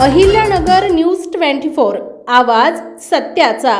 Ahilyanagar news twenty four आवाज सत्याचा.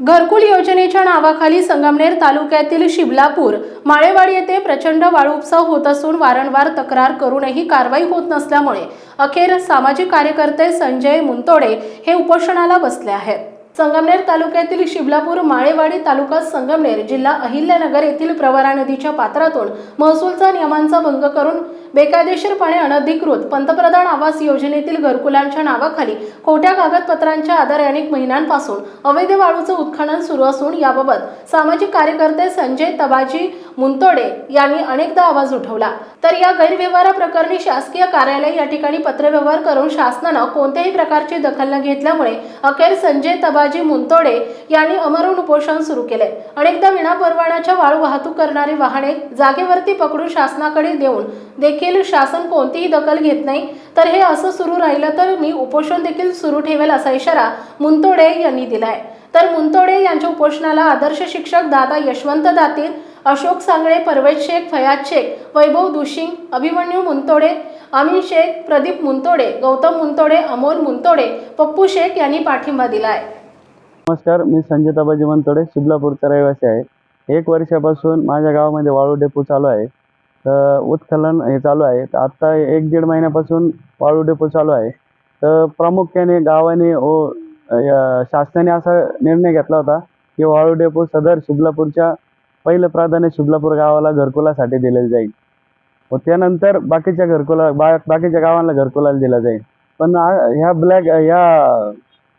घरकुल योजनेच्या नावाखाली संगमनेर तालुक्यातील शिबलापूर माळेवाडी येथे प्रचंड वाळू होत असून वारंवार तक्रार करूनही कारवाई होत नसल्यामुळे अखेर सामाजिक कार्यकर्ते संजय मुंतोडे हे उपोषणाला बसले आहेत. संगमनेर तालुक्यातील शिबलापूर माळेवाडी तालुका संगमनेर जिल्हा अहिल्यानगर येथील प्रवरा नदीच्या पात्रातून महसूलचा नियमांचा भंग करून बेकायदेशीरपणे अनधिकृत पंतप्रधान आवास योजनेतील घरकुलांच्या नावाखाली खोट्या कागदपत्रांच्या आधारे अनेक महिन्यांपासून अवैध वाळूचं उत्खनन सुरू असून याबाबत सामाजिक कार्यकर्ते संजय तबाजी मुंतोडे यांनी अनेकदा आवाज उठवला. तर या गैरव्यवहाराप्रकरणी शासकीय कार्यालय या ठिकाणी पत्रव्यवहार करून शासनानं कोणत्याही प्रकारची दखल न घेतल्यामुळे अखेर संजय तबाजी मुंतोडे यांनी अमरून उपोषण सुरू केले अनेकदा विनापरवानाच्या वाळू वाहतूक करणारी वाहने जागेवरती पकडून शासनाकडे देऊन देखील शासन कोणतीही दखल घेत नाही. तर हे असं सुरू राहिलं तर मी उपोषण देखील सुरू ठेवेल असा इशारा मुंतोडे यांनी दिलाय. तर मुंतोडे यांच्या उपोषणाला आदर्श शिक्षक दादा यशवंत दातील अशोक सांगळे परवेज शेख फयाज शेख वैभव दुशिंग अभिमन्यू मुंतोडे अमीन शेख प्रदीप मुंतोडे गौतम मुंतोडे अमोल मुंतोडे पप्पू शेख यांनी पाठिंबा दिलाय. नमस्कार मी संजय ताबाजी मुंतोडे शिबलापूरचा रहिवासी आहे. एक वर्षापासून माझ्या गावामध्ये वाळू डेपो चालू आहे. तर उत्खनन हे चालू आहे. तर आत्ता एक दीड महिन्यापासून वाळू डेपो चालू आहे. तर प्रामुख्याने गावाने व या शासनाने असा निर्णय घेतला होता की वाळू डेपो सदर शिबलापूरच्या पहिलं प्राधान्य शिबलापूर गावाला घरकुलासाठी दिले जाईल. व त्यानंतर बाकीच्या घरकुला बा बाकीच्या गावांना घरकुलाला दिला जाईल. पण ह्या ब्लॅक ह्या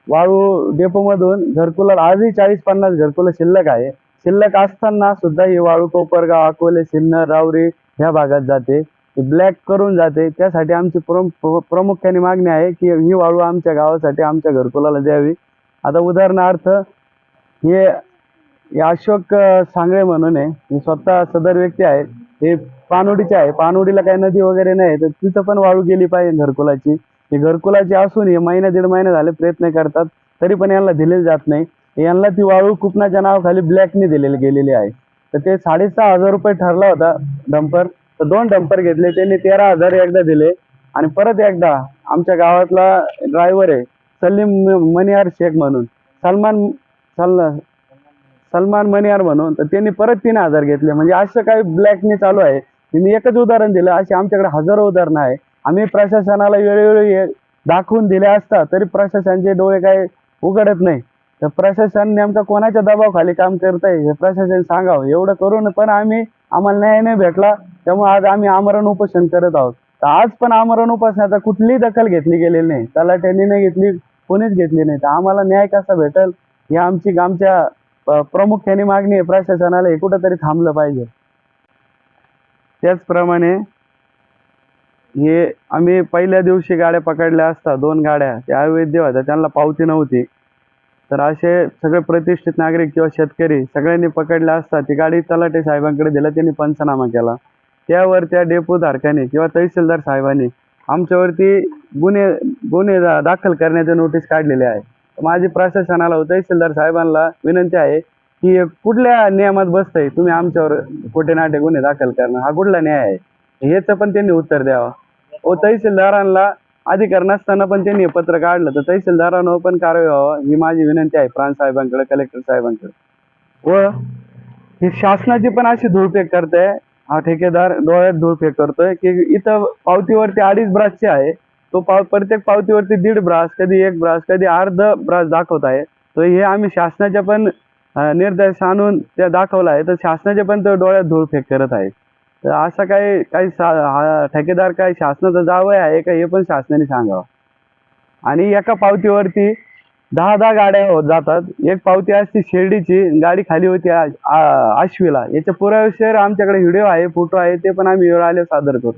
वाळू डेपोमधून घरकुला आजही चाळीस पन्नास घरकुलं शिल्लक आहे. शिल्लक असताना सुद्धा ही वाळू कोपरगाव अकोले सिन्नर रावरी ह्या भागात जाते ब्लॅक करून जाते. त्यासाठी आमची प्रम प्रामुख्याने मागणी आहे की ही वाळू आमच्या गावासाठी आमच्या घरकुलाला द्यावी. आता उदाहरणार्थ हे अशोक सांगळे म्हणून आहे. हे स्वतः सदर व्यक्ती आहे. हे पानोडीचे आहे. पानोडीला काही नदी वगैरे नाही. तर तिथं पण वाळू गेली पाहिजे घरकुलाची. हे घरकुलाची असून हे महिना दीड महिने झाले प्रयत्न करतात. तरी पण यांना दिलेली जात नाही. यांना ती वाळू कुपनाच्या नावाखाली ब्लॅकने दिलेली गेलेली आहे. तर ते साडेसहा हजार रुपये ठरला होता डंपर तर दोन डंपर घेतले. त्यांनी तेरा हजार एकदा दिले. आणि परत एकदा आमच्या गावातला ड्रायव्हर आहे सलीम म- मनियार शेख म्हणून. सलमान सल सलमान मनियार म्हणून. तर त्यांनी परत तीन हजार घेतले. म्हणजे असं काही ब्लॅकने चालू आहे. मी एकच उदाहरण दिलं. अशी आमच्याकडे हजारो उदाहरणं आहे. आम्ही प्रशासनाला वेळोवेळी दाखवून दिले असता तरी प्रशासनाचे डोळे काही उघडत नाही. तर प्रशासन नेमका कोणाच्या दबावाखाली काम करत आहे हे प्रशासन सांगावं. एवढं करून पण आम्ही आम्हाला न्याय नाही भेटला त्यामुळे आज आम्ही आमरण उपोषण करत आहोत. तर आज पण आमरण उपोषणाचा कुठलीही दखल घेतली गेलेली नाही. तलाट्यांनी नाही घेतली कोणीच घेतली नाही. तर आम्हाला न्याय कसा भेटल ही आमची आमच्या प्रामुख्याने मागणी आहे. प्रशासनाला हे कुठंतरी थांबलं पाहिजे. त्याचप्रमाणे हे आम्ही पहिल्या दिवशी गाड्या पकडल्या असता दोन गाड्या. त्या अवैध होत्या. त्यांना पावती नव्हती. तर असे सगळे प्रतिष्ठित नागरिक किंवा शेतकरी सगळ्यांनी पकडले असता ती गाडी तलाटे साहेबांकडे दिला त्यांनी पंचनामा केला. त्यावर त्या डेपो धारकाने किंवा तहसीलदार साहेबांनी आमच्यावरती गुन्हे गुन्हे दा- दाखल करण्याचे नोटीस काढलेले आहे. माझी प्रशासनाला व तहसीलदार साहेबांना विनंती आहे की कुठल्या नियमात बसतंय तुम्ही आमच्यावर खोटे नाटे गुन्हे दाखल करणं हा कुठला न्याय आहे? याचं पण त्यांनी उत्तर द्यावं. व तहसीलदारांना अधिकार नसताना पण त्यांनी पत्र काढलं. तर तहसीलदारांवर पण कारवाई व्हावं ही माझी विनंती आहे प्रांत साहेबांकडे कलेक्टर साहेबांकडे. व ही शासनाची पण अशी धूळफेक करते हा ठेकेदार डोळ्यात धूळफेक करतोय की इथं पावतीवरती अडीच ब्रासचे आहे तो पाव प्रत्येक पावतीवरती दीड ब्रास कधी एक ब्रास कधी अर्ध ब्रास दाखवत आहे. तर हे आम्ही शासनाच्या पण निर्देश आणून त्या दाखवला आहे तर शासनाचे पण तो डोळ्यात धूळफेक करत आहे. तर असा काही काही सा हा ठेकेदार काय शासनाचं जावं आहे का हे पण शासनाने सांगावं. आणि एका पावतीवरती दहा दहा गाड्या होत जातात. एक पावती असते शिर्डीची गाडी खाली होती आश्वीला याच्या पुराविषयी आमच्याकडे व्हिडिओ आहे फोटो आहे ते पण आम्ही वेळ आले सादर करू.